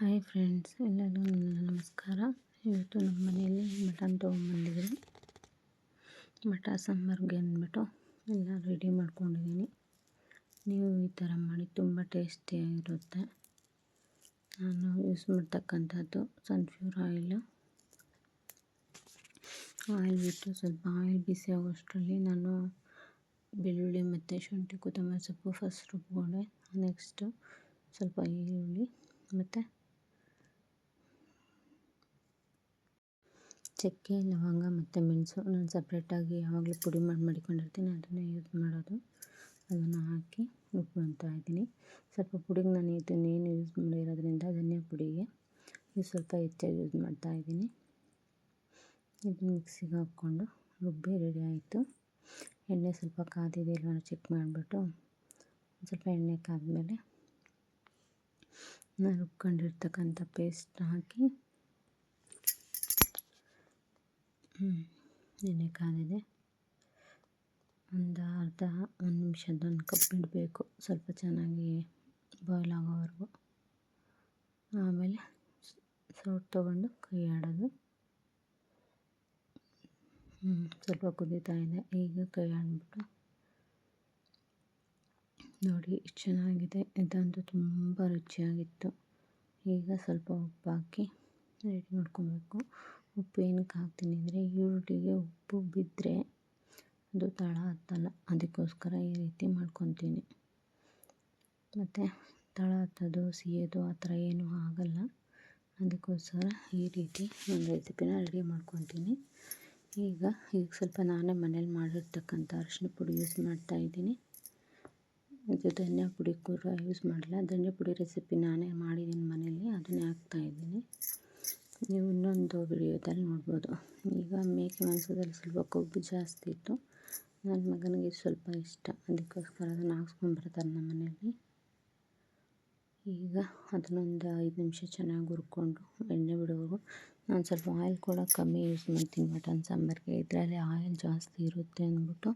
Hi friends ಎಲ್ಲರಿಗೂ ನಮಸ್ಕಾರ. ಇವತ್ತು ನಮ್ಮ ಮನೆಯಲ್ಲಿ ಮಟನ್ ತೊಗೊಂಬಂದಿದ್ರು ಮಟ ಸಾಂಬಾರ್ಗೆ ಅಂದ್ಬಿಟ್ಟು ಎಲ್ಲ ರೆಡಿ ಮಾಡ್ಕೊಂಡಿದ್ದೀನಿ. ನೀವು ಈ ಥರ ಮಾಡಿ ತುಂಬ ಟೇಸ್ಟಿಯಾಗಿರುತ್ತೆ ನಾನು ಯೂಸ್ ಮಾಡ್ತಕ್ಕಂಥದ್ದು ಸನ್ಫ್ಯೂರ್ ಆಯಿಲು ಆಯಿಲ್ ಬಿಟ್ಟು ಸ್ವಲ್ಪ ಆಯಿಲ್ ಬಿಸಿ ಆಗೋಷ್ಟರಲ್ಲಿ ನಾನು ಬೆಳ್ಳುಳ್ಳಿ ಮತ್ತು ಶುಂಠಿ, ಕೊತ್ತಂಬರಿ ಸೊಪ್ಪು ಫಸ್ಟ್ ರುಬ್ಕೊಂಡೆ. ನೆಕ್ಸ್ಟು ಸ್ವಲ್ಪ ಈರುಳ್ಳಿ ಮತ್ತು ಚಕ್ಕೆ, ಲವಂಗ ಮತ್ತು ಮೆಣಸು ನಾನು ಸಪ್ರೇಟಾಗಿ ಯಾವಾಗಲೂ ಪುಡಿ ಮಾಡಿ, ಮಡಿಕೊಂಡಿರ್ತೀನಿ. ಅದನ್ನೇ ಯೂಸ್ ಮಾಡೋದು. ಅದನ್ನು ಹಾಕಿ ರುಬ್ಕೊತಾ ಇದ್ದೀನಿ. ಸ್ವಲ್ಪ ಪುಡಿಗೆ ನಾನು ಇದನ್ನೇನು ಯೂಸ್ ಮಾಡಿರೋದ್ರಿಂದ ಧನಿಯಾ ಪುಡಿಗೆ ಇದು ಸ್ವಲ್ಪ ಹೆಚ್ಚಾಗಿ ಯೂಸ್ ಮಾಡ್ತಾ ಇದ್ದೀನಿ. ಇದು ಮಿಕ್ಸಿಗೆ ಹಾಕ್ಕೊಂಡು ರುಬ್ಬಿ ರೆಡಿ ಆಯಿತು. ಎಣ್ಣೆ ಸ್ವಲ್ಪ ಕಾದಿದೆ ಚೆಕ್ ಮಾಡಿಬಿಟ್ಟು ಸ್ವಲ್ಪ ಎಣ್ಣೆ ಕಾದ್ಮೇಲೆ ನಾನು ರುಬ್ಕೊಂಡಿರ್ತಕ್ಕಂಥ ಪೇಸ್ಟ್ ಹಾಕಿ ಎಣ್ಣೆ ಕಾದಿದೆ. ಒಂದು ಅರ್ಧ, ಒಂದು ನಿಮಿಷದ ಒಂದು ಕಪ್ ಬಿಡಬೇಕು ಸ್ವಲ್ಪ ಚೆನ್ನಾಗಿ ಬಾಯ್ಲ್ ಆಗೋವರೆಗೂ. ಆಮೇಲೆ ಸೌಟ್ ತೊಗೊಂಡು ಕೈ ಆಡೋದು. ಸ್ವಲ್ಪ ಕುದೀತಾ ಇದೆ. ಈಗ ಕೈ ಆಡಿಬಿಟ್ಟು. ನೋಡಿ ಎಷ್ಟು ಚೆನ್ನಾಗಿದೆ. ಇದಂತೂ ತುಂಬ ರುಚಿಯಾಗಿತ್ತು. ಈಗ ಸ್ವಲ್ಪ ಉಪ್ಪು ಹಾಕಿ ರೆಡಿ ಮಾಡ್ಕೊಬೇಕು. ಉಪ್ಪು ಏನಕ್ಕೆ ಹಾಕ್ತೀನಿ ಅಂದರೆ ಈರುಳ್ಳಿಗೆ ಉಪ್ಪು ಬಿದ್ದರೆ ಅದು ತಳ ಹತ್ತಲ್ಲ, ಅದಕ್ಕೋಸ್ಕರ ಈ ರೀತಿ ಮಾಡ್ಕೊತೀನಿ. ಮತ್ತು ತಳ ಹತ್ತೋದು, ಸಿಯೋದು ಆ ಥರ ಏನೂ ಆಗಲ್ಲ. ಅದಕ್ಕೋಸ್ಕರ ಈ ರೀತಿ ಒಂದು ರೆಸಿಪಿನ ರೆಡಿ ಮಾಡ್ಕೊತೀನಿ. ಈಗ ಈಗ ಸ್ವಲ್ಪ ನಾನೇ ಮನೇಲಿ ಮಾಡಿರ್ತಕ್ಕಂಥ ಅರಶಿನ ಪುಡಿ ಯೂಸ್ ಮಾಡ್ತಾಯಿದ್ದೀನಿ ಇದು ಧನಿಯಾ ಪುಡಿ ಕೂಡ ಯೂಸ್ ಮಾಡಲ್ಲ. ಧನಿಯಾ ಪುಡಿ ರೆಸಿಪಿ ನಾನೇ ಮಾಡಿದ್ದೀನಿ ಮನೇಲಿ, ಅದನ್ನೇ ಹಾಕ್ತಾಯಿದ್ದೀನಿ ನೀವು ಇನ್ನೊಂದು ವಿಡಿಯೋದಲ್ಲಿ ನೋಡ್ಬೋದು. ಈಗ ಮೇಕೆ ಮಾಂಸದಲ್ಲಿ ಸ್ವಲ್ಪ ಕೊಬ್ಬು ಜಾಸ್ತಿ ಇತ್ತು. ನನ್ನ ಮಗನಿಗೆ ಸ್ವಲ್ಪ ಇಷ್ಟ. ಅದಕ್ಕೋಸ್ಕರ ಅದನ್ನು ಹಾಕ್ಸ್ಕೊಂಡ್ಬರ್ತಾರೆ ನಮ್ಮ ಮನೆಯಲ್ಲಿ. ಈಗ ಅದನ್ನೊಂದು ಐದು ನಿಮಿಷ ಚೆನ್ನಾಗಿ ಹುರ್ಕೊಂಡು ಎಣ್ಣೆ ಬಿಡೋವರೆಗೂ ನಾನು ಸ್ವಲ್ಪ ಆಯಿಲ್ ಕೂಡ ಕಮ್ಮಿ ಯೂಸ್ ಮಾಡ್ತೀನಿ. ಮಟನ್, ಸಾಂಬಾರಿಗೆ. ಇದರಲ್ಲಿ ಆಯಿಲ್ ಜಾಸ್ತಿ ಇರುತ್ತೆ ಅಂದ್ಬಿಟ್ಟು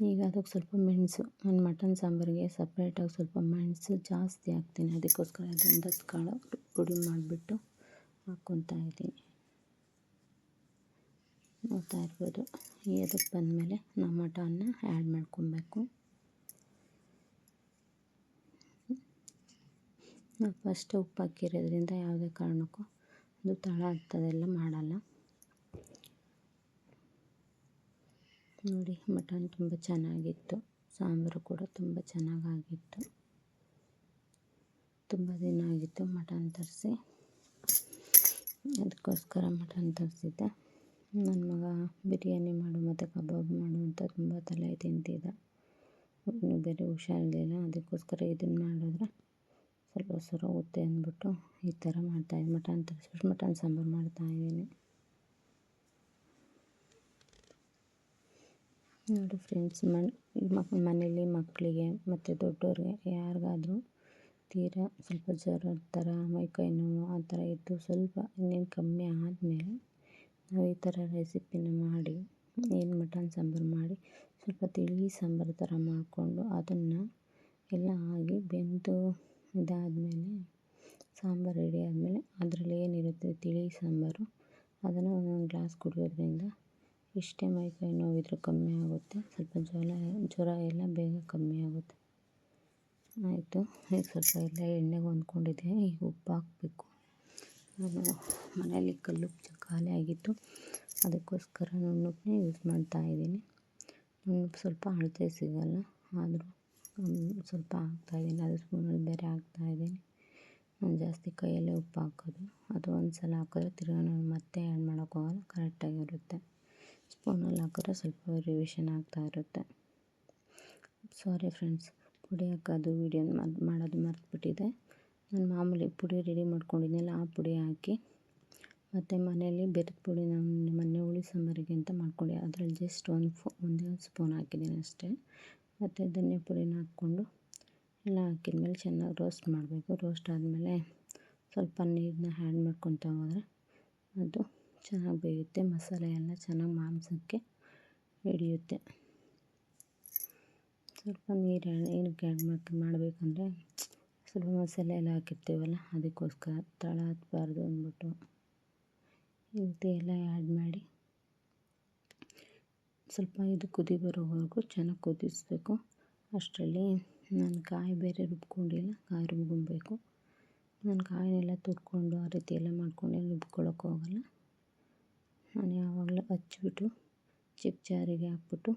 ಈಗ ಅದಕ್ಕೆ ಸ್ವಲ್ಪ ಮೆಣಸು ನಾನು ಮಟನ್ ಸಾಂಬಾರಿಗೆ ಸಪ್ರೇಟಾಗಿ ಸ್ವಲ್ಪ ಮೆಣಸು ಜಾಸ್ತಿ ಹಾಕ್ತೀನಿ. ಅದಕ್ಕೋಸ್ಕರ ಅದೊಂದು ಕಾಳು ಪುಡಿ ಮಾಡಿಬಿಟ್ಟು ಹಾಕ್ಕೊತಾ ಇದ್ದೀನಿ. ನೋಡ್ತಾ ಇರ್ಬೋದು. ಈ ಅದಕ್ಕೆ ಬಂದಮೇಲೆ ನಾವು ಮಟನ್ನ ಆ್ಯಡ್ ಮಾಡ್ಕೊಬೇಕು. ನಾವು ಫಸ್ಟ್ ಉಪ್ಪು ಹಾಕಿರೋದ್ರಿಂದ ಯಾವುದೇ ಕಾರಣಕ್ಕೂ ಅದು ತಳ ಹತ್ತದೆಲ್ಲ ಮಾಡಲ್ಲ. ನೋಡಿ, ಮಟನ್ ತುಂಬ ಚೆನ್ನಾಗಿತ್ತು. ಸಾಂಬಾರು ಕೂಡ ತುಂಬ ಚೆನ್ನಾಗಾಗಿತ್ತು. ತುಂಬ ದಿನ ಆಗಿತ್ತು ಮಟನ್ ತರಿಸಿ. ಅದಕ್ಕೋಸ್ಕರ ಮಟನ್ ತರಿಸಿದ್ದೆ. ನನ್ನ ಮಗ ಬಿರಿಯಾನಿ ಮಾಡು ಮತ್ತು ಕಬಾಬ್ ಮಾಡು ಅಂತ ತುಂಬ ತಲೆ ತಿಂತಿದ್ದ. ಬೇರೆ ಹುಷಾರಿರಲಿಲ್ಲ, ಅದಕ್ಕೋಸ್ಕರ ಇದನ್ನು ಮಾಡಿದ್ರೆ ಸ್ವಲ್ಪ ಸರೋಗುತ್ತೆ ಅಂದ್ಬಿಟ್ಟು ಈ ಥರ ಮಾಡ್ತಾಯಿದ್ದೆ ಮಟನ್ ತರಿಸ್ಬಿಟ್ಟು ಮಟನ್ ಸಾಂಬಾರು ಮಾಡ್ತಾಯಿದ್ದೀನಿ ನೋಡಿ ಫ್ರೆಂಡ್ಸ್, ಮನ್ ಮಕ್ ಮನೇಲಿ ಮಕ್ಕಳಿಗೆ ಮತ್ತು ದೊಡ್ಡವ್ರಿಗೆ ಯಾರಿಗಾದ್ರೂ ತೀರಾ ಸ್ವಲ್ಪ ಜ್ವರ ಥರ ಮೈಕೈ ನೋವು ಆ ಥರ ಇದ್ದು ಸ್ವಲ್ಪ ಇನ್ನೇನು ಕಮ್ಮಿ ಆದಮೇಲೆ ನಾವು ಈ ಥರ ರೆಸಿಪಿನ ಮಾಡಿ, ಏನು ಮಟನ್ ಸಾಂಬಾರು ಮಾಡಿ ಸ್ವಲ್ಪ ತಿಳಿ ಸಾಂಬಾರು ಥರ ಮಾಡಿಕೊಂಡು ಅದನ್ನು ಎಲ್ಲ ಆಗಿ ಬೆಂದು ಇದಾದಮೇಲೆ ಸಾಂಬಾರು ರೆಡಿ ಆದಮೇಲೆ ಅದರಲ್ಲಿ ಏನಿರುತ್ತೆ ತಿಳಿ ಸಾಂಬಾರು, ಅದನ್ನು ಒಂದೊಂದು ಗ್ಲಾಸ್ ಕುಡಿಯೋದ್ರಿಂದ ಎಷ್ಟೇ ಮೈಕೈ ನೋವಿದ್ರೂ ಕಮ್ಮಿ ಆಗುತ್ತೆ. ಸ್ವಲ್ಪ ಜ್ವರ ಜ್ವರ ಎಲ್ಲ ಬೇಗ ಕಮ್ಮಿ ಆಗುತ್ತೆ. ಆಯಿತು ಈಗ ಸ್ವಲ್ಪ ಎಲ್ಲ ಎಣ್ಣೆಗೆ ಹೊಂದ್ಕೊಂಡಿದೆ ಈಗ ಉಪ್ಪು ಹಾಕಬೇಕು. ಮನೆಯಲ್ಲಿ ಕಲ್ಲುಪ್ಪು ಖಾಲಿ ಆಗಿತ್ತು. ಅದಕ್ಕೋಸ್ಕರ ನುಣ್ಣುಪ್ಪನ್ನೇ ಯೂಸ್ ಮಾಡ್ತಾಯಿದ್ದೀನಿ ನುಣ್ಣುಪ್ಪು ಸ್ವಲ್ಪ ಅಳತೆ ಸಿಗೋಲ್ಲ. ಆದರೂ ಸ್ವಲ್ಪ ಹಾಕ್ತಾಯಿದ್ದೀನಿ ಅದು ಸ್ಪೂನಲ್ಲಿ ಬೇರೆ ಹಾಕ್ತಾಯಿದ್ದೀನಿ ನಾನು ಜಾಸ್ತಿ ಕೈಯಲ್ಲೇ ಉಪ್ಪು ಹಾಕೋದು. ಅದು ಒಂದು ಸಲ ಹಾಕಿದ್ರೆ ತಿರ್ಗಾ ನಾನು ಮತ್ತೆ ಆ್ಯಡ್ ಮಾಡೋಕ್ಕೋಗಲ್ಲ ಕರೆಕ್ಟಾಗಿರುತ್ತೆ ಸ್ಪೂನಲ್ಲಿ ಹಾಕಿದ್ರೆ ಸ್ವಲ್ಪ ರಿವಿಷನ್ ಆಗ್ತಾ ಇರುತ್ತೆ. ಸಾರಿ ಫ್ರೆಂಡ್ಸ್ ಪುಡಿ ಹಾಕೋದು ವೀಡಿಯೋ ಮಾಡೋದು ಮರ್ತುಬಿಟ್ಟಿದೆ. ನಾನು ಮಾಮೂಲಿ ಪುಡಿ ರೆಡಿ ಮಾಡ್ಕೊಂಡಿದ್ದೆಲ್ಲ ಆ ಪುಡಿ ಹಾಕಿ, ಮತ್ತು ಮನೆಯಲ್ಲಿ ಬೆರೆದ ಪುಡಿ ನಾನು ಮೊನ್ನೆ ಹುಳಿ ಸಾಂಬಾರಿಗೆ ಅಂತ ಮಾಡ್ಕೊಂಡೆ. ಅದರಲ್ಲಿ ಜಸ್ಟ್ ಒಂದು ಫೋ, ಒಂದೇ ಸ್ಪೂನ್ ಹಾಕಿದ್ದೀನಿ ಅಷ್ಟೇ. ಮತ್ತು ಧನಿಯಾ ಪುಡಿನ ಹಾಕ್ಕೊಂಡು ಎಲ್ಲ ಹಾಕಿದ್ಮೇಲೆ ಚೆನ್ನಾಗಿ ರೋಸ್ಟ್ ಮಾಡಬೇಕು. ರೋಸ್ಟ್ ಆದಮೇಲೆ ಸ್ವಲ್ಪ ನೀರನ್ನ ಆ್ಯಡ್ ಮಾಡ್ಕೊತಾ ಹೋದರೆ ಅದು ಚೆನ್ನಾಗಿ ಬೇಯುತ್ತೆ, ಮಸಾಲೆ ಎಲ್ಲ ಚೆನ್ನಾಗಿ ಮಾಂಸಕ್ಕೆ ಹಿಡಿಯುತ್ತೆ. ಸ್ವಲ್ಪ ನೀರು ಏನಕ್ಕೆ ಆ್ಯಡ್ ಮಾಡ್ಕೊ ಮಾಡಬೇಕಂದ್ರೆ ಸ್ವಲ್ಪ ಮಸಾಲೆ ಎಲ್ಲ ಹಾಕಿರ್ತೀವಲ್ಲ, ಅದಕ್ಕೋಸ್ಕರ ತಳ ಹತ್ಬಾರ್ದು ಅಂದ್ಬಿಟ್ಟು ಈ ರೀತಿ ಎಲ್ಲ ಆ್ಯಡ್ ಮಾಡಿ ಸ್ವಲ್ಪ ಇದು ಕುದಿ ಬರೋವರೆಗೂ ಚೆನ್ನಾಗಿ ಕುದಿಸ್ಬೇಕು. ಅಷ್ಟರಲ್ಲಿ ನಾನು ಕಾಯಿ ಬೇರೆ ರುಬ್ಕೊಂಡಿಲ್ಲ, ಕಾಯಿ ರುಬ್ಕೊಬೇಕು. ನಾನು ಕಾಯಿನೆಲ್ಲ ತುರ್ಕೊಂಡು ಆ ರೀತಿ ಎಲ್ಲ ಮಾಡ್ಕೊಂಡು ರುಬ್ಕೊಳ್ಳೋಕೆ ಹೋಗಲ್ಲ. ನಾನು ಯಾವಾಗಲೂ ಹಚ್ಬಿಟ್ಟು ಚಿಕ್ಕ ಜಾರಿಗೆ ಹಾಕ್ಬಿಟ್ಟು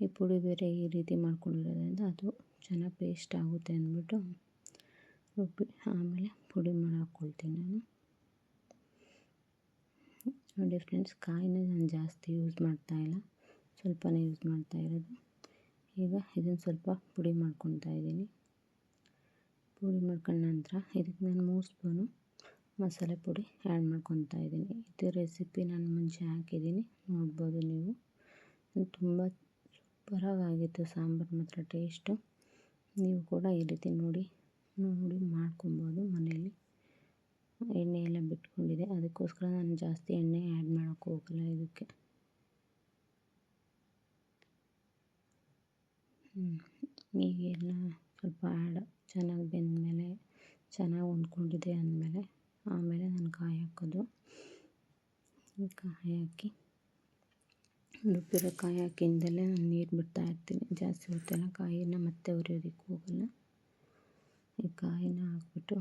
ಈ ಪುಡಿ ಬೇರೆ ಈ ರೀತಿ ಮಾಡ್ಕೊಂಡಿರೋದ್ರಿಂದ ಅದು ಚೆನ್ನಾಗಿ ಪೇಸ್ಟ್ ಆಗುತ್ತೆ ಅಂದ್ಬಿಟ್ಟು ರುಬ್ಬಿ ಆಮೇಲೆ ಪುಡಿ ಮಾಡಿ ಹಾಕ್ಕೊಳ್ತೀನಿ ನಾನು. ನೋಡಿ ಫ್ರೆಂಡ್ಸ್ ಕಾಯಿನ ನಾನು ಜಾಸ್ತಿ ಯೂಸ್ ಮಾಡ್ತಾಯಿಲ್ಲ ಸ್ವಲ್ಪನೇ ಯೂಸ್ ಮಾಡ್ತಾ ಇರೋದು. ಈಗ ಇದನ್ನು ಸ್ವಲ್ಪ ಪುಡಿ ಮಾಡ್ಕೊತಾ ಇದ್ದೀನಿ. ಪುಡಿ ಮಾಡ್ಕೊಂಡ ನಂತರ ಇದಕ್ಕೆ ನಾನು ಮೂರು ಸ್ಪೂನು ಮಸಾಲೆ ಪುಡಿ ಆ್ಯಡ್ ಮಾಡ್ಕೊತಾ ಇದ್ದೀನಿ. ಇದು ರೆಸಿಪಿ ನಾನು ಮುಂಚೆ ಹಾಕಿದ್ದೀನಿ. ನೋಡ್ಬೋದು ನೀವು. ತುಂಬ ಸೂಪರಾಗಿತ್ತು ಸಾಂಬಾರು ಮಾತ್ರ ಟೇಸ್ಟು ನೀವು ಕೂಡ ಈ ರೀತಿ ನೋಡಿ ನೋಡಿ ಮಾಡ್ಕೊಬೋದು ಮನೆಯಲ್ಲಿ. ಎಣ್ಣೆ ಎಲ್ಲ ಬಿಟ್ಕೊಂಡಿದೆ. ಅದಕ್ಕೋಸ್ಕರ ನಾನು ಜಾಸ್ತಿ ಎಣ್ಣೆ ಆ್ಯಡ್ ಮಾಡೋಕ್ಕೆ ಹೋಗಲ್ಲ ಇದಕ್ಕೆ. ಈಗೆಲ್ಲ ಸ್ವಲ್ಪ ಆ್ಯಡ್ ಚೆನ್ನಾಗಿ ಬೆಂದಮೇಲೆ, ಚೆನ್ನಾಗಿ ಹೊಂದ್ಕೊಂಡಿದೆ ಅಂದಮೇಲೆ ಆಮೇಲೆ ನಾನು ಕಾಯಿ ಹಾಕೋದು. ಕಾಯಿ ಹಾಕಿ ರುಬ್ಬಿರೋ ಕಾಯಿ ಹಾಕಿಂದಲೇ ನಾನು ನೀರು ಬಿಡ್ತಾ ಇರ್ತೀನಿ. ಜಾಸ್ತಿ ಹೊತ್ತೆಲ್ಲ ಕಾಯಿನ ಮತ್ತೆ ಹುರಿಯೋದಕ್ಕೆ ಹೋಗಲ್ಲ. ಈ ಕಾಯಿನ ಹಾಕ್ಬಿಟ್ಟು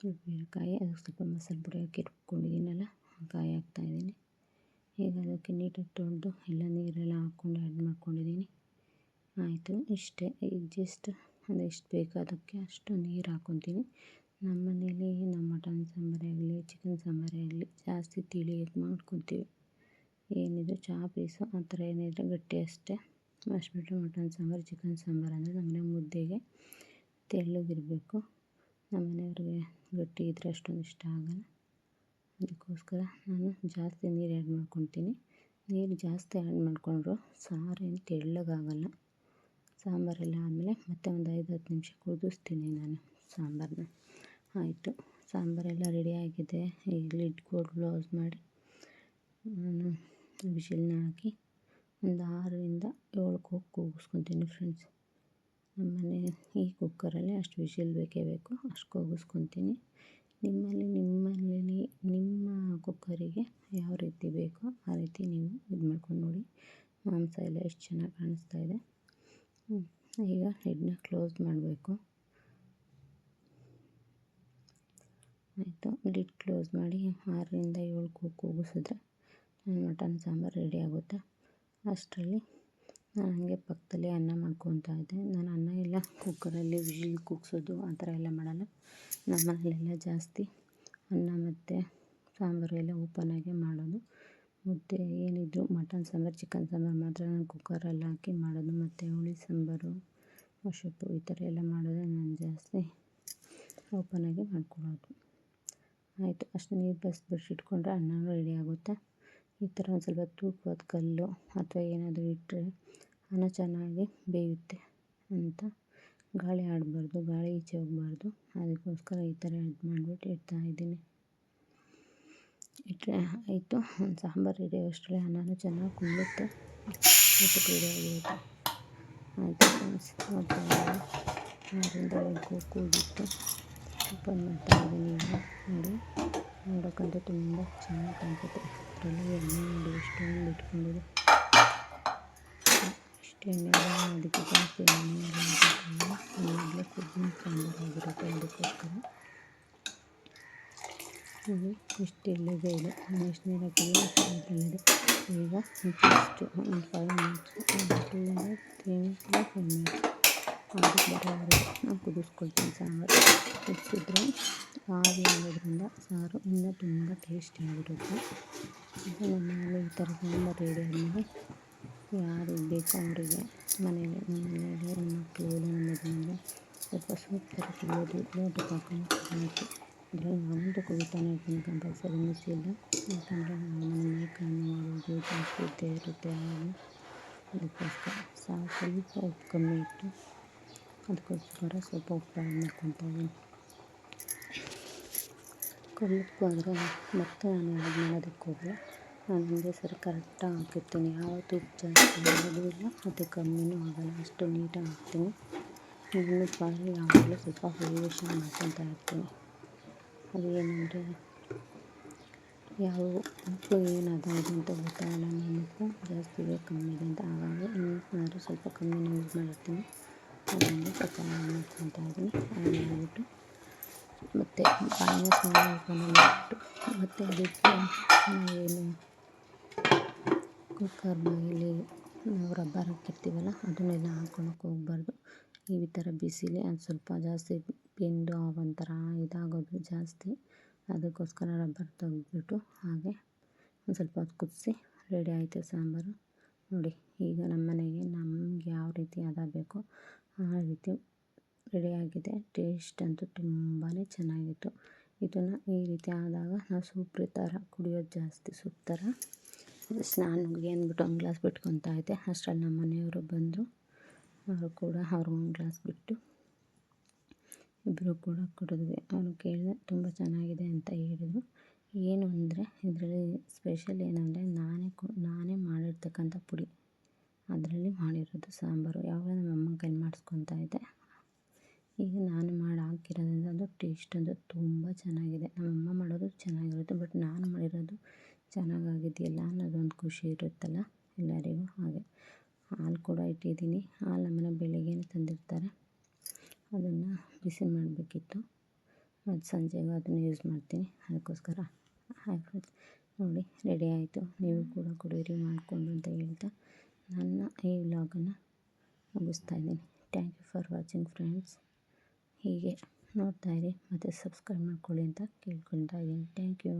ರುಬ್ಬಿರೋ ಕಾಯಿ, ಅದಕ್ಕೆ ಸ್ವಲ್ಪ ಮಸಾಲೆ ಪುಡಿ ಹಾಕಿ ರುಬ್ಕೊಂಡಿದ್ದೀನಲ್ಲ ಕಾಯಿ ಹಾಕ್ತಾಯಿದ್ದೀನಿ ಈಗ ಅದಕ್ಕೆ ನೀಟಾಗಿ ತೊಳೆದು ಎಲ್ಲ ನೀರೆಲ್ಲ ಹಾಕ್ಕೊಂಡು ಆ್ಯಡ್ ಮಾಡ್ಕೊಂಡಿದ್ದೀನಿ. ಆಯಿತು, ಇಷ್ಟೇ. ಈಗ ಜಸ್ಟ್ ಅಂದರೆ ಎಷ್ಟು ಬೇಕು ಅದಕ್ಕೆ ಅಷ್ಟು ನೀರು ಹಾಕ್ಕೊತೀನಿ ನಮ್ಮ ಮನೇಲಿ ನಮ್ಮ ಮಟನ್ ಸಾಂಬಾರೇ ಆಗಲಿ ಚಿಕನ್ ಸಾಂಬಾರೇ ಆಗಲಿ ಜಾಸ್ತಿ ತಿಳಿಯಾಗಿ ಮಾಡ್ಕೊತೀವಿ. ಏನಿದ್ರು ಚಹಾ ಪೀಸು ಆ ಥರ ಏನಿದ್ರೆ ಗಟ್ಟಿ ಅಷ್ಟೇ. ಅಷ್ಟು ಮಟನ್ ಸಾಂಬಾರು ಚಿಕನ್ ಸಾಂಬಾರು ಅಂದರೆ ನಮ್ಮನೆ ಮುದ್ದೆಗೆ ತೆಳ್ಳಗಿರಬೇಕು. ನಮ್ಮನೆಯವ್ರಿಗೆ ಗಟ್ಟಿ ಇದ್ದರೆ ಅಷ್ಟೊಂದು ಇಷ್ಟ ಆಗೋಲ್ಲ. ಅದಕ್ಕೋಸ್ಕರ ನಾನು ಜಾಸ್ತಿ ನೀರು ಆ್ಯಡ್ ಮಾಡ್ಕೊತೀನಿ. ನೀರು ಜಾಸ್ತಿ ಆ್ಯಡ್ ಮಾಡಿಕೊಂಡ್ರು ಸಾರೇನು ತೆಳ್ಳಗಾಗಲ್ಲ. ಸಾಂಬಾರೆಲ್ಲ ಆದಮೇಲೆ ಮತ್ತೆ ಒಂದು ಐದು ಹತ್ತು ನಿಮಿಷ ಕುದಿಸ್ತೀನಿ ನಾನು ಸಾಂಬಾರನ್ನ ಆಯಿತು. ಸಾಂಬಾರೆಲ್ಲ ರೆಡಿಯಾಗಿದೆ ಈಗ ಲಿಡ್ ಕ್ಲೋಸ್ ಮಾಡಿ ನಾನು ವಿಷಿಲ್ನ ಹಾಕಿ ಒಂದು ಆರರಿಂದ ಏಳು ಕೂಗು ಕೂಗಿಸ್ಕೊತೀನಿ ಫ್ರೆಂಡ್ಸ್ ನಮ್ಮನೆ ಈ ಕುಕ್ಕರಲ್ಲಿ ಅಷ್ಟು ವಿಶಿಲ್ ಬೇಕೇ ಬೇಕು, ಅಷ್ಟು ಕೂಗಿಸ್ಕೊತೀನಿ. ನಿಮ್ಮಲ್ಲಿ ನಿಮ್ಮಲ್ಲಿ, ನಿಮ್ಮ ಕುಕ್ಕರಿಗೆ ಯಾವ ರೀತಿ ಬೇಕೋ ಆ ರೀತಿ ನೀವು ಇದು ಮಾಡ್ಕೊಂಡು ನೋಡಿ. ಮಾಂಸ ಎಲ್ಲ ಎಷ್ಟು ಚೆನ್ನಾಗಿ ಕಾಣಿಸ್ತಾ ಇದೆ. ಈಗ ಹೆಡ್ನ ಕ್ಲೋಸ್ ಮಾಡಬೇಕು. ಆಯಿತು. ಲಿಡ್ ಕ್ಲೋಸ್ ಮಾಡಿ ಆರರಿಂದ ಏಳು ಕೂಗು ಕೂಗಿಸಿದ್ರೆ ಮಟನ್ ಸಾಂಬಾರು ರೆಡಿ ಆಗುತ್ತೆ. ಅಷ್ಟರಲ್ಲಿ ನಾನು ಹಾಗೆ ಪಕ್ಕದಲ್ಲಿ ಅನ್ನ ಮಾಡ್ಕೊತಾ ಇದ್ದೆ. ನಾನು ಅನ್ನ ಎಲ್ಲ ಕುಕ್ಕರಲ್ಲಿ ವಿಜಿಲ್ ಕೂಗ್ಸೋದು ಆ ಥರ ಎಲ್ಲ ಮಾಡಲ್ಲ. ನಮ್ಮ ಮನೆಯಲ್ಲೆಲ್ಲ ಜಾಸ್ತಿ ಅನ್ನ ಮತ್ತು ಸಾಂಬಾರು ಎಲ್ಲ ಓಪನಾಗೆ ಮಾಡೋದು. ಮುದ್ದೆ ಏನಿದ್ರು ಮಟನ್ ಸಾಂಬಾರು ಚಿಕನ್ ಸಾಂಬಾರು ಮಾತ್ರ ನಾನು ಕುಕ್ಕರಲ್ಲಿ ಹಾಕಿ ಮಾಡೋದು. ಮತ್ತು ಹುಳಿ ಸಾಂಬಾರು ಮೊಸಪ್ಪು ಈ ಥರ ಎಲ್ಲ ಮಾಡೋದು ನಾನು ಜಾಸ್ತಿ ಓಪನಾಗೆ ಮಾಡ್ಕೊಡೋದು ಆಯಿತು, ಅಷ್ಟು ನೀರು ಬಸಿಬಿಟ್ಟಿಟ್ಕೊಂಡ್ರೆ ಅನ್ನ ರೆಡಿ ಆಗುತ್ತೆ. ಈ ಥರ ಒಂದು ಸ್ವಲ್ಪ ತೂಕವಾದ ಕಲ್ಲು ಅಥವಾ ಏನಾದರೂ ಇಟ್ಟರೆ ಅನ್ನ ಚೆನ್ನಾಗಿ ಬೇಯುತ್ತೆ ಅಂತ. ಗಾಳಿ ಆಡಬಾರ್ದು, ಗಾಳಿ ಈಚೆ ಹೋಗಬಾರ್ದು. ಅದಕ್ಕೋಸ್ಕರ ಈ ಥರ ಇದು ಮಾಡಿಬಿಟ್ಟು ಇಡ್ತಾ ಇದ್ದೀನಿ. ಇಟ್ಟರೆ ಆಯಿತು, ಒಂದು ಸಾಂಬಾರು ರೆಡಿ ಅಷ್ಟರಲ್ಲಿ ಅನ್ನನೂ ಚೆನ್ನಾಗಿ ಕುಂಬುತ್ತೆ ಊಟಕ್ಕೆ ರೆಡಿ ಆಗಿರುತ್ತೆ. ಆಯಿತು ಫ್ರೆಂಡ್ಸ್ ನೋಡ್ತಾ ಆರಿಂದ ಕೂಗಿಟ್ಟು ಓಪನ್ ಮಾಡ್ತಾಯಿದ್ದೀನಿ ಈಗ ನೋಡಿ ನೋಡೋಕ್ಕಂತೂ ತುಂಬ ಚೆನ್ನಾಗಿ ಕಾಣಿಸುತ್ತೆ ಅದರಲ್ಲಿ ಎಣ್ಣೆ ನೋಡಿ ಎಷ್ಟೊಂದು ಇಟ್ಕೊಂಡಿದೆ ಇಷ್ಟು ಎಣ್ಣೆ ಅದಕ್ಕೆ ಜಾಸ್ತಿ ಎಣ್ಣೆ ಮೊದಲೇ ಕುದ್ದಿನ ಸಾಂಬಾರಾಗಿರುತ್ತೆ ಅದಕ್ಕೋಸ್ಕರ ನೋಡಿ ಇಷ್ಟು ಎಲ್ಲಿದೆ ಇದೆ ನಾನು ಎಷ್ಟು ನೀರು ಹಾಕಿದ್ದೀನಿ ಅಷ್ಟು ನೀರಿದೆ ಈಗ ಇಷ್ಟು ಒಂದು five minutes two minutes three minutes five minutes ಅದಕ್ಕೆ ಬರೋವರೆಗೆ ಕುದಿಸ್ಕೊಳ್ತೀನಿ ಸಾಂಬಾರು ಕುದಿಸಿದ್ರೆ ಆವಿ ಆಗೋದ್ರಿಂದ ಸಾರು ಇನ್ನೂ ತುಂಬ ಟೇಸ್ಟಿಯಾಗಿರುತ್ತೆ ಈಗ ನಮ್ಮ ಈ ಥರ ಸಾಂಬಾರು ರೆಡಿ ಆದಮೇಲೆ ಯಾರಿಗೆ ಬೇಕೋ ಅವರಿಗೆ ಮನೆಯಲ್ಲಿ, ನಮ್ಮ ಮನೆಯಲ್ಲಿ ನಮ್ಮ ಮಕ್ಕಳು ಸ್ವಲ್ಪ ಸೂಪ್ ಥರ ಕುಡಿಯೋದು ಲೋಟಕ್ಕೆ ಹಾಕೊಂಡು ಕುಡಿಯೋದು ಇದರಲ್ಲಿ ನಾನಂತೂ ಕುಡಿತಾನೆ ಇರ್ತೀನಿ ಕಂಪಲ್ಸರಿ ಮಿಸ್ ಇಲ್ಲ ಯಾಕಂದರೆ ನಮ್ಮ ಕಣ್ಣು ಮಾಡೋದು ಜಾಸ್ತಿ ಇದ್ದೇ ಇರುತ್ತೆ ಹಾಗೆ. ಅದಕ್ಕೋಸ್ಕರ ಸಾಕು ಸ್ವಲ್ಪ ಉಪ್ಪು ಕಮ್ಮಿ ಇಟ್ಟು ಅದಕ್ಕೋಸ್ಕರ ಸ್ವಲ್ಪ ಉಪ್ಪು ಆ್ಯಡ್ ಮಾಡ್ಕೊತಾ ಕಲ್ಲುಪ್ಪು ಆದರೆ ಮತ್ತೆ ನಾನು ಆ್ಯಡ್ ಮಾಡೋದಕ್ಕೆ ನಾನು ಒಂದೇ ಸರಿ ಕರೆಕ್ಟಾಗಿ ಹಾಕಿರ್ತೀನಿ ಯಾವತ್ತೂ ಉಪ್ಪು ಜಾಸ್ತಿ ಆಗೋದು ಇಲ್ಲ ಮತ್ತು ಕಮ್ಮಿನೂ ಆಗೋಲ್ಲ ಅಷ್ಟು ನೀಟಾಗಿ ಹಾಕ್ತೀನಿ ನನ್ನ ಬಾರಿ ಯಾವಾಗಲೂ ಸ್ವಲ್ಪ ವೇರಿಯೇಷನ್ ಮಾಡ್ಕೊತಾ ಇರ್ತೀನಿ ಅದು ಏನಂದರೆ ಯಾವ ಉಪ್ಪು ಏನಾದ ಅದು ಅಂತ ಗೊತ್ತಾಗಲ್ಲ ನಾನು ಉಪ್ಪು ಜಾಸ್ತಿ ಇದೆ ಕಮ್ಮಿ ಇದೆ ಅಂತ ಹಾಗಾಗಿ ಇನ್ನೂ ಸ್ವಲ್ಪ ಕಮ್ಮಿನೇ ಯೂಸ್ ಮಾಡಿರ್ತೀನಿ ಸ್ವಲ್ಪ ಆ್ಯಡ್ ಮಾಡ್ಕೊತಾ ಇದ್ದೀನಿ. ಮಾಡಿಬಿಟ್ಟು ಮತ್ತು ಬಾಯಿನ ಸ್ನಾನ ಮತ್ತು ಅದಕ್ಕೆ ಏನು ಕುಕ್ಕರ್ ಬಾಯಲ್ಲಿ ನಾವು ರಬ್ಬರ್ ಹಾಕಿರ್ತೀವಲ್ಲ, ಅದನ್ನೆಲ್ಲ ಹಾಕ್ಕೊಳಕ್ಕೆ ಹೋಗ್ಬಾರ್ದು. ಈ ಥರ ಬಿಸಿಲಿ ಅದು ಸ್ವಲ್ಪ ಜಾಸ್ತಿ ಬೆಂದು ಒಂಥರ ಇದಾಗೋದು ಜಾಸ್ತಿ. ಅದಕ್ಕೋಸ್ಕರ ರಬ್ಬರ್ ತೆಗೆದ್ಬಿಟ್ಟು ಹಾಗೆ ಒಂದು ಸ್ವಲ್ಪ ಹೊತ್ತು ಕುದಿಸಿ ರೆಡಿ ಆಯಿತು ಸಾಂಬಾರು. ನೋಡಿ, ಈಗ ನಮ್ಮ ಮನೆಗೆ ನಮ್ಗೆ ಯಾವ ರೀತಿ ಹದ ಬೇಕೋ ಆ ರೀತಿ ರೆಡಿಯಾಗಿದೆ ಟೇಸ್ಟ್ ಅಂತೂ ತುಂಬಾ ಚೆನ್ನಾಗಿತ್ತು. ಇದನ್ನು ಈ ರೀತಿ ಆದಾಗ ನಾವು ಸೂಪ್ ಥರ ಕುಡಿಯೋದು ಜಾಸ್ತಿ ಸೂಪ್ ಥರ ಸ್ನಾನಕ್ಕೆ ಅಂದ್ಬಿಟ್ಟು ಒಂದು ಗ್ಲಾಸ್ ಬಿಟ್ಕೊತಾ ಇದ್ದೆ. ಅಷ್ಟರಲ್ಲಿ ನಮ್ಮ ಮನೆಯವರು ಬಂದರು ಅವರು ಕೂಡ ಒಂದು ಗ್ಲಾಸ್ ಬಿಟ್ಟು ಇಬ್ಬರು ಕೂಡ ಕುಡಿದ್ವಿ. ಅವನು ಕೇಳಿದೆ, ತುಂಬ ಚೆನ್ನಾಗಿದೆ ಅಂತ ಹೇಳಿದರು. ಏನು ಅಂದರೆ ಇದರಲ್ಲಿ ಸ್ಪೆಷಲ್ ಏನಂದರೆ ನಾನೇ ಕು, ನಾನೇ ಮಾಡಿರ್ತಕ್ಕಂಥ ಪುಡಿ. ಅದರಲ್ಲಿ ಮಾಡಿರೋದು ಸಾಂಬಾರು. ಯಾವಾಗ ನಮ್ಮ ಅಮ್ಮನ ಕೈಲಿ ಮಾಡಿಸ್ಕೊತಾ ಇದ್ದೆ ಈಗ ನಾನು ಮಾಡಿ ಹಾಕಿರೋದ್ರಿಂದ ಅದು ಟೇಸ್ಟ್ ಅದು ತುಂಬ ಚೆನ್ನಾಗಿದೆ. ನಮ್ಮಮ್ಮ ಮಾಡೋದು ಚೆನ್ನಾಗಿರುತ್ತೆ ಬಟ್ ನಾನು ಮಾಡಿರೋದು ಚೆನ್ನಾಗಾಗಿದೆಯಲ್ಲ ಅನ್ನೋದೊಂದು ಖುಷಿ ಇರುತ್ತಲ್ಲ ಎಲ್ಲರಿಗೂ ಹಾಗೆ. ಹಾಲು ಕೂಡ ಇಟ್ಟಿದ್ದೀನಿ. ಹಾಲು ನಮ್ಮನೆ ಬೆಳಿಗ್ಗೆ ತಂದಿರ್ತಾರೆ. ಅದನ್ನು ಬಿಸಿ ಮಾಡಬೇಕಿತ್ತು. ಮತ್ತು ಸಂಜೆಗೆ ಅದನ್ನು ಯೂಸ್ ಮಾಡ್ತೀನಿ. ಅದಕ್ಕೋಸ್ಕರ ಹಾಯ್ ನೋಡಿ ರೆಡಿ ಆಯಿತು. ನೀವು ಕೂಡ ಕುಡಿಯಿರಿ, ಮಾಡಿಕೊಂಡು ಅಂತ ಹೇಳ್ತಾ ನನ್ನ ಈ ವ್ಲಾಗನ್ನು ಮುಗಿಸ್ತಾ ಇದ್ದೀನಿ. Thank you for watching friends ಹೀಗೆ ನೋಡ್ತಾಯಿರಿ ಮತ್ತು ಸಬ್ಸ್ಕ್ರೈಬ್ ಮಾಡ್ಕೊಳ್ಳಿ ಅಂತ ಕೇಳ್ಕೊಳ್ತಾ ಇದ್ದೀನಿ. Thank you